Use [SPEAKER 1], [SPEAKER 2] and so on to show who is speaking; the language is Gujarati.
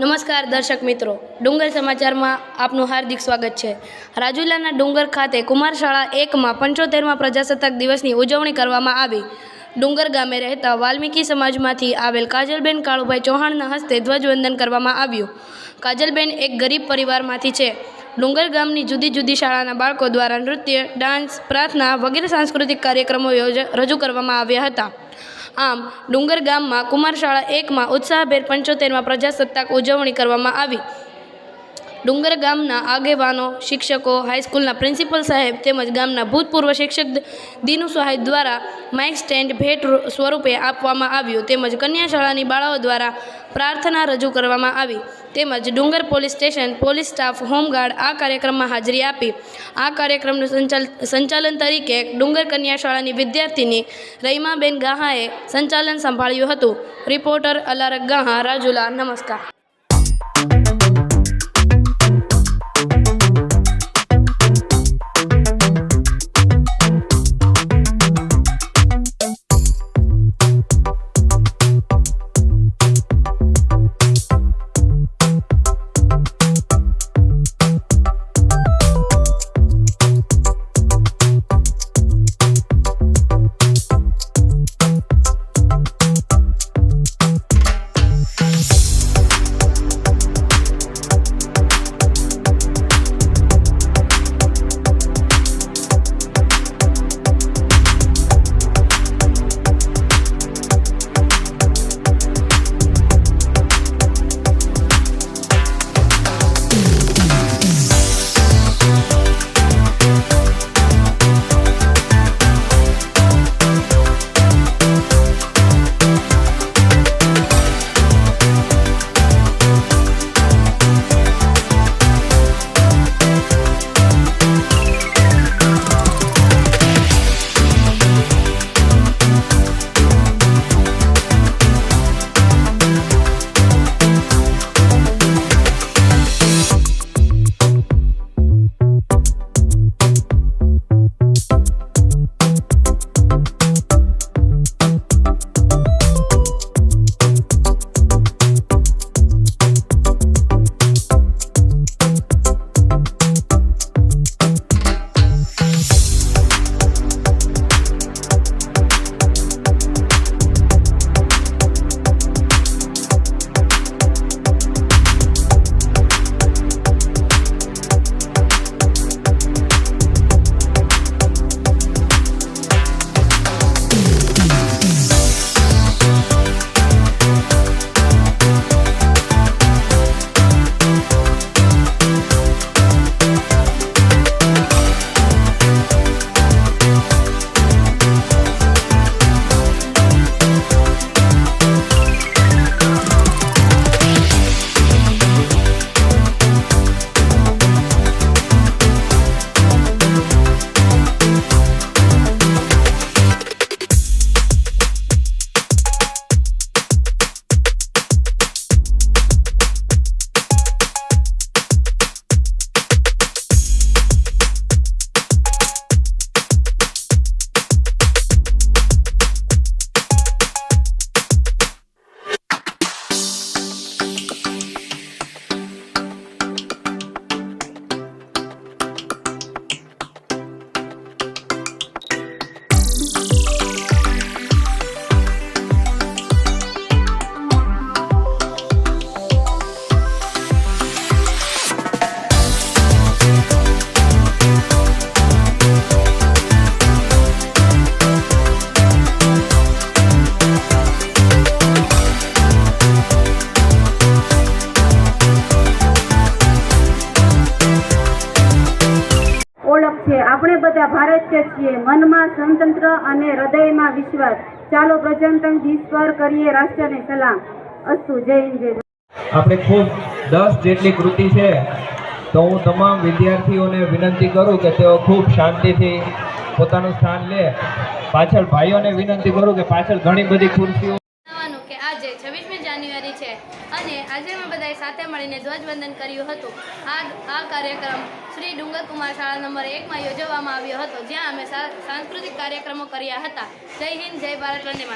[SPEAKER 1] નમસ્કાર દર્શક મિત્રો. ડુંગર સમાચારમાં આપનું હાર્દિક સ્વાગત છે. રાજુલાના ડુંગર ખાતે કુમાર શાળા એકમાં પંચોતેરમાં પ્રજાસત્તાક દિવસની ઉજવણી કરવામાં આવી. ડુંગર ગામે રહેતા વાલ્મીકી સમાજમાંથી આવેલ કાજલબેન કાળુભાઈ ચૌહાણના હસ્તે ધ્વજવંદન કરવામાં આવ્યું. કાજલબેન એક ગરીબ પરિવારમાંથી છે. ડુંગર ગામની જુદી જુદી શાળાના બાળકો દ્વારા નૃત્ય, ડાન્સ, પ્રાર્થના વગેરે સાંસ્કૃતિક કાર્યક્રમો યોજ, રજૂ કરવામાં આવ્યા હતા. આમ ડુંગર ગામમાં કુમાર શાળા એકમાં ઉત્સાહભેર પંચોતેરમાં પ્રજાસત્તાક ઉજવણી કરવામાં આવી. ડુંગર ગામના આગેવાનો, શિક્ષકો હાઈસ્કૂલના પ્રિન્સિપલ સાહેબ તેમજ ગામના ભૂતપૂર્વ શિક્ષક દીનુ સહાય દ્વારા માઇક સ્ટેન્ડ ભેટ સ્વરૂપે આપવામાં આવ્યું તેમજ કન્યા શાળાની બાળાઓ દ્વારા પ્રાર્થના રજૂ કરવામાં આવી તેમજ Dungar police station police staff home guard આ કાર્યક્રમમાં હાજરી આપી. આ કાર્યક્રમનું સંચાલ, સંચાલન તરીકે ડુંગર કન્યા શાળાની વિદ્યાર્થીની રહીમાબેન ગાહાએ સંચાલન સંભાળ્યું હતું. રિપોર્ટર અલારક ગાહા, રાજુલા, નમસ્કાર.
[SPEAKER 2] ઓળખ છે. આપણે બધા ભારતીય છીએ. મનમાં સ્વતંત્ર અને હૃદયમાં વિશ્વાસ. ચાલો પ્રજાતંત્ર દિવસ પર કરીએ રાષ્ટ્રને સલામ. અસ્તુ, જય હિન્દ, જય
[SPEAKER 3] આપણે ખૂબ દસ જેટલી કૃતિ છે, તો હું તમામ વિદ્યાર્થીઓને વિનંતી કરું કે તેઓ ખૂબ શાંતિથી પોતાનું સ્થાન લે. પાછળ ભાઈઓને વિનંતી કરું કે પાછળ ઘણી બધી ખુરશીઓ
[SPEAKER 1] જણાવવાનું કે આજે છવ્વીસમી જાન્યુઆરી છે અને આજે અમે બધાએ સાથે મળીને ધ્વજવંદન કર્યું હતું. આ આ કાર્યક્રમ શ્રી ડુંગર કુમાર શાળા નંબર એકમાં યોજવામાં આવ્યો હતો, જ્યાં અમે સાંસ્કૃતિક કાર્યક્રમો કર્યા હતા. જય હિન્દ, જય ભારત, વંદે